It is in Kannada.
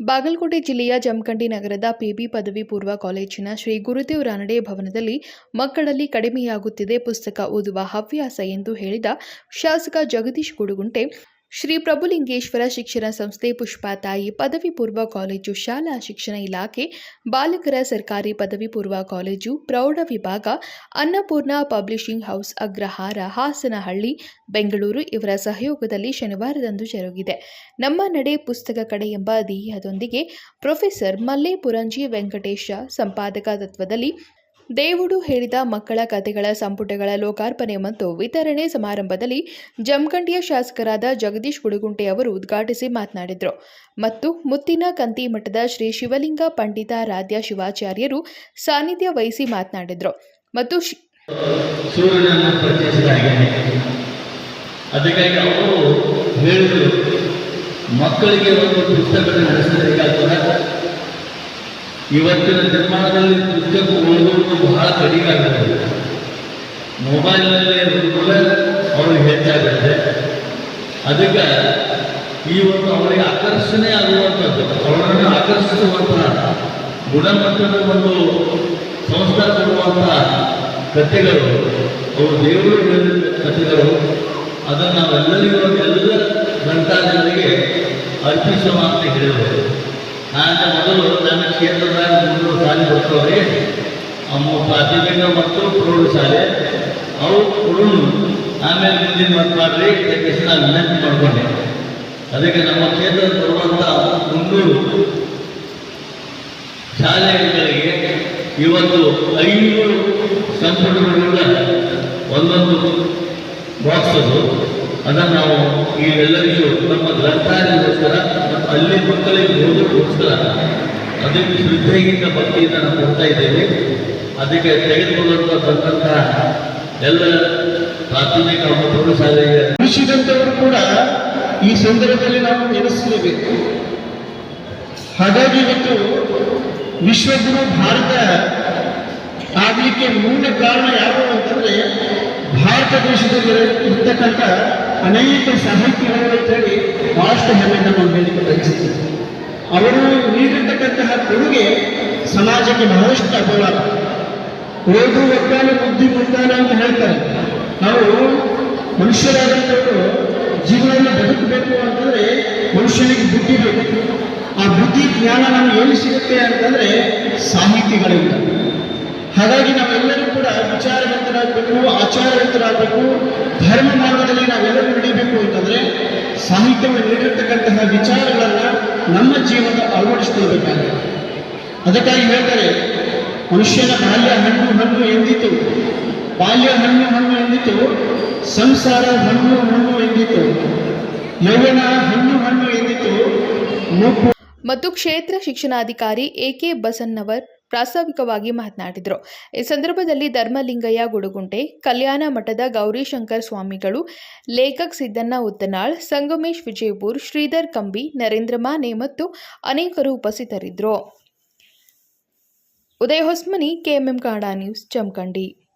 ಬಾಗಲಕೋಟೆ ಜಿಲ್ಲೆಯ ಜಮಖಂಡಿ ನಗರದ ಪಿಬಿ ಪದವಿ ಪೂರ್ವ ಕಾಲೇಜಿನ ಶ್ರೀ ಗುರುದೇವ್ ರಾನಡೆ ಭವನದಲ್ಲಿ ಮಕ್ಕಳಲ್ಲಿ ಕಡಿಮೆಯಾಗುತ್ತಿದೆ ಪುಸ್ತಕ ಓದುವ ಹವ್ಯಾಸ ಎಂದು ಹೇಳಿದ ಶಾಸಕ ಜಗದೀಶ್ ಗುಡುಗುಂಟೆ. ಶ್ರೀ ಪ್ರಭುಲಿಂಗೇಶ್ವರ ಶಿಕ್ಷಣ ಸಂಸ್ಥೆ ಪುಷ್ಪಾತಾಯಿ ಪದವಿ ಪೂರ್ವ ಕಾಲೇಜು ಶಾಲಾ ಶಿಕ್ಷಣ ಇಲಾಖೆ, ಬಾಲಕರ ಸರ್ಕಾರಿ ಪದವಿ ಪೂರ್ವ ಕಾಲೇಜು, ಪ್ರೌಢ ವಿಭಾಗ, ಅನ್ನಪೂರ್ಣ ಪಬ್ಲಿಷಿಂಗ್ ಹೌಸ್, ಅಗ್ರಹಾರ, ಹಾಸನಹಳ್ಳಿ, ಬೆಂಗಳೂರು ಇವರ ಸಹಯೋಗದಲ್ಲಿ ಶನಿವಾರದಂದು ಜರುಗಿದೆ. ನಮ್ಮ ನಡೆ ಪುಸ್ತಕ ಕಡೆ ಎಂಬ ಧ್ಯೇಯದೊಂದಿಗೆ ಪ್ರೊಫೆಸರ್ ಮಲ್ಲೇಪುರಂಜಿ ವೆಂಕಟೇಶ, ಸಂಪಾದಕ ತತ್ವದಲ್ಲಿ ದೇವುಡು ಹೇಳಿದ ಮಕ್ಕಳ ಕಥೆಗಳ ಸಂಪುಟಗಳ ಲೋಕಾರ್ಪಣೆ ಮತ್ತು ವಿತರಣೆ ಸಮಾರಂಭದಲ್ಲಿ ಜಮಖಂಡಿಯ ಶಾಸಕರಾದ ಜಗದೀಶ್ ಗುಡುಗುಂಟೆ ಅವರು ಉದ್ಘಾಟಿಸಿ ಮಾತನಾಡಿದರು. ಮತ್ತು ಮುತ್ತಿನ ಕಂತಿ ಮಠದ ಶ್ರೀ ಶಿವಲಿಂಗ ಪಂಡಿತಾರಾಧ್ಯ ಶಿವಾಚಾರ್ಯರು ಸಾನ್ನಿಧ್ಯ ವಹಿಸಿ ಮಾತನಾಡಿದರು. ಮತ್ತು ಮಕ್ಕಳಿಗೆ ಒಂದು ಇವತ್ತಿನ ದಿನಮಾನದಲ್ಲಿ ಪುಸ್ತಕ ಓದುವುದು ಬಹಳ ಕಡಿಮೆ ಆಗುತ್ತೆ ಮೊಬೈಲ್ನಲ್ಲಿ ಕೂಡ ಅವ್ರಿಗೆ ಹೆಚ್ಚಾಗುತ್ತೆ. ಅದಕ್ಕೆ ಈ ಒಂದು ಅವರಿಗೆ ಆಕರ್ಷಣೆ ಆಗುವಂಥದ್ದು, ಅವರನ್ನು ಆಕರ್ಷಿಸುವಂತಹ ಗುಣಮಟ್ಟದ ಒಂದು ಸಂಸ್ಕಾರ ಕೊಡುವಂತಹ ಕಥೆಗಳು, ಅವರು ದೇವರು ಹೇಳಿದ ಕಥೆಗಳು, ಅದನ್ನು ನಾವೆಲ್ಲರಿಗೂ ಎಲ್ಲ ಗ್ರಂಥಾಲಯಗಳಿಗೆ ಅರ್ಪಿಸುವ ಅಂತ ಹೇಳಬಹುದು ನಾನು ಮೊದಲು ನನ್ನ ಕ್ಷೇತ್ರದಾಗ ಬರ್ತಾವ್ರಿ ಅಮ್ಮ ಪ್ರಾಥಮಿಕ ಮತ್ತು ಪ್ರೌಢಶಾಲೆ, ಅವು ಕೊಡೋನು ಆಮೇಲೆ ಮುಂದಿನ ಮಾತು ಮಾಡ್ರಿ ಇದಕ್ಕೆ ನಾನು ವಿನಂತಿ ಮಾಡ್ಕೊಂಡೆ. ಅದಕ್ಕೆ ನಮ್ಮ ಕ್ಷೇತ್ರದ ಬರುವಂಥ ಮುನ್ನೂರು ಶಾಲೆಗಳಿಗೆ ಇವತ್ತು ಐದು ಸಂಪುಟಗಳಿಂದ ಒಂದೊಂದು ಬಾಕ್ಸ್ ಅದು ಅದನ್ನು ನಾವು ಈ ಎಲ್ಲರಿಗೂ ನಮ್ಮ ಗ್ರಂಥಾಲಯಗೋಸ್ಕರ ಅಲ್ಲಿ ಮಕ್ಕಳಿಗೆ ಓದೋಕ್ಕೋಸ್ಕರ ಅದಕ್ಕೆ ಶ್ರದ್ಧೆಯಿಂದ ಭಕ್ತಿಯಿಂದ ನಾವು ಕೊಡ್ತಾ ಇದ್ದೇವೆ. ಅದಕ್ಕೆ ತೆಗೆದುಕೊಂಡು ಬಂದಂತಹ ಎಲ್ಲ ಪ್ರಾಥಮಿಕ ಮತ್ತು ಪ್ರೌಢಶಾಲೆಗೆ ಉಳಿಸಿದಂಥವರು ಕೂಡ ಈ ಸಂದರ್ಭದಲ್ಲಿ ನಾವು ನೆನೆಸಲೇಬೇಕು ಹಾಗಾಗಿ ಇವತ್ತು ವಿಶ್ವಗುರು ಭಾರತ ಆಗಲಿಕ್ಕೆ ಮೂಲ ಕಾರಣ ಯಾರು ಅಂತಂದ್ರೆ ಭಾರತ ದೇಶದಲ್ಲಿ ಇರ್ತಕ್ಕಂಥ ಅನೇಕ ಸಾಹಿತ್ಯಗಳು ಅಂತೇಳಿ ಬಹಳಷ್ಟು ಹೆಮ್ಮೆ ನಾವು ಬೇಡಿಕೆ ಬಯಸ್ತೀವಿ ಅವರು ನೀಡಿರ್ತಕ್ಕಂತಹ ಕೊಡುಗೆ ಸಮಾಜಕ್ಕೆ ಬಹಳಷ್ಟು ಅಪವಾದ. ಓದು ಒಕ್ಕಾಲ ಬುದ್ಧಿ ಮುಂತಾನ ಅಂತ ಹೇಳ್ತಾರೆ. ನಾವು ಮನುಷ್ಯರಾದಂಥವರು ಜೀವನವನ್ನು ಬದುಕಬೇಕು ಅಂತಂದ್ರೆ ಮನುಷ್ಯನಿಗೆ ಬುದ್ಧಿ ಬೇಕು. ಆ ಬುದ್ಧಿ ಜ್ಞಾನ ನಮ್ಗೆ ಏನು ಸಿಗುತ್ತೆ ಅಂತಂದ್ರೆ ಸಾಹಿತಿಗಳಿಂದ. ಹಾಗಾಗಿ ನಾವೆಲ್ಲರೂ ಕೂಡ ವಿಚಾರವಂತರಾಗಬೇಕು, ಆಚಾರವಂತರಾಗಬೇಕು, ಧರ್ಮ ಮಾರ್ಗದಲ್ಲಿ ನಾವೆಲ್ಲರೂ ನಡೀಬೇಕು ಅಂತಂದ್ರೆ ಸಾಹಿತ್ಯವನ್ನು ನೀಡಿರ್ತಕ್ಕಂತಹ ವಿಚಾರಗಳನ್ನ ನಮ್ಮ ಜೀವನ ಅಳವಡಿಸ್ಕೊಳ್ಬೇಕಾಗಿದೆ ಅದಕ್ಕಾಗಿ ಹೇಳ್ತಾರೆ, ಮನುಷ್ಯನ ಬಾಲ್ಯ ಹಣ್ಣು ಹಣ್ಣು ಎಂದಿತು. ಬಾಲ್ಯ ಹಣ್ಣು ಹಣ್ಣು ಎಂದಿತು. ಸಂಸಾರ ಹಣ್ಣು ಹಣ್ಣು ಎಂದಿತು. ಯೌವನ ಹಣ್ಣು ಹಣ್ಣು ಎಂದಿತು. ಮತ್ತು ಕ್ಷೇತ್ರ ಶಿಕ್ಷಣಾಧಿಕಾರಿ ಎ ಕೆ ಬಸನ್ನವರ್ ಪ್ರಾಸ್ತಾವಿಕವಾಗಿ ಮಾತನಾಡಿದರು. ಈ ಸಂದರ್ಭದಲ್ಲಿ ಧರ್ಮಲಿಂಗಯ್ಯ ಗುಡುಗುಂಟೆ, ಕಲ್ಯಾಣ ಮಠದ ಗೌರಿಶಂಕರ್ ಸ್ವಾಮಿಗಳು, ಲೇಖಕ್ ಸಿದ್ದಣ್ಣ ಉತ್ತನಾಳ್ ಸಂಗಮೇಶ್ ವಿಜಯಪುರ್, ಶ್ರೀಧರ್ ಕಂಬಿ, ನರೇಂದ್ರ ಮಾನೆ ಮತ್ತು ಅನೇಕರು ಉಪಸ್ಥಿತರಿದ್ದರು. Udaya Hosmani, KMM Kannada news Jamkhandi